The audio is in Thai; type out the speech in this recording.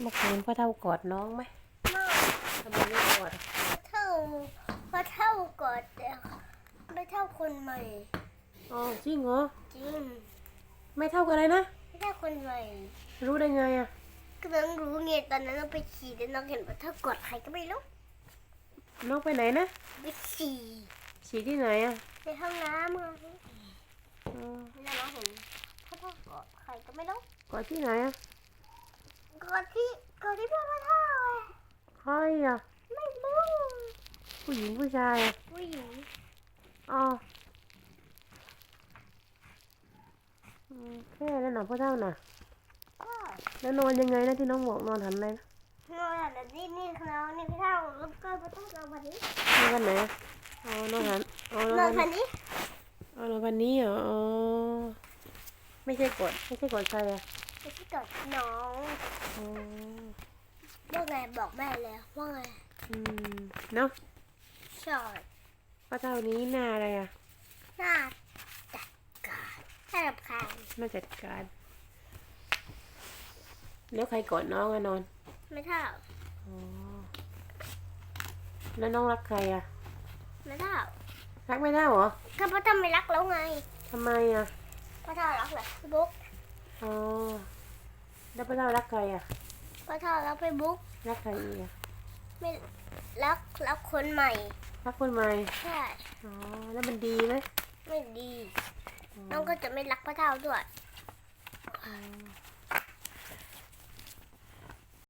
เมื่อคืนพ่อเท่ากอดน้องไหมมากทำไมไม่กอดอะเท่าเพราะเท่าก่อนแต่ไม่เท่าคนใหม่ อ๋อจริงเหรอ จริง ไม่เท่ากันเลยนะ ไม่เท่าคนใหม่ รู้ได้ไงอะก็น้องรู้ไงตอนนั้นเราไปขี่แล้วน้องเห็นว่าเท่ากอดใครก็ไม่รู้น้องไปไหนนะ ไปขี่ฉี่ที่ไหนอะ ในห้องน้ำไงอ๋อแล้วน้องเห็นพ่อเท่ากอดใครก็ไม่รู้ กอดที่ไหนอะกอ ดที่กอดที่พ่อพ่อเท่าอะใครอะ ไม่รู้ผู้หญิงผู้ชายอะผู้หญิงอ๋ออืมแค่นั้นหน่ะพ่อเท่าน่ะก็แล้วนอนยังไงนะที่น้องบอกนอนหันอะไรนะนอนแบบนี้นี่เขานี่พี่เท่าแล้วก็พ่อเท่านอนวันนี้นอนวันไหนอะอ๋อนอนหันอ๋อนนออนนวัวันนนี้อ๋อนอนวันนี้เหรออ๋อไม่ใช่กดไม่ใช่กดใครอะ ไม่ใช่กอดน้องอ๋อว่าไงบอกแม่แล้วว่าไงอืมเนาะชอดพ่อเท่านี้หน้าอะไรอะหน้าจัดการให้รับคานมาจัดการ แล้วใครกดน้องอะนอนไม่เท่าอ๋อแล้วน้องรักใครอะไม่เท่ารักไม่ได้เหรอก็เพราะทำไม่รักแล้วไงทำไมอะเพราะเท่ารักเหรอพี่บุ๊กอ๋อ แล้วพ่อเท่ารักใครอะเพราะเท่ารักพี่บุ๊กรักใครอีกอะไม่รักรักคนใหม่ รักคนใหม่ใช่อ๋อแล้วมันดีไหมไม่ดีอ๋อน้องก็จะไม่รักพระเท่าด้วยอ๋อ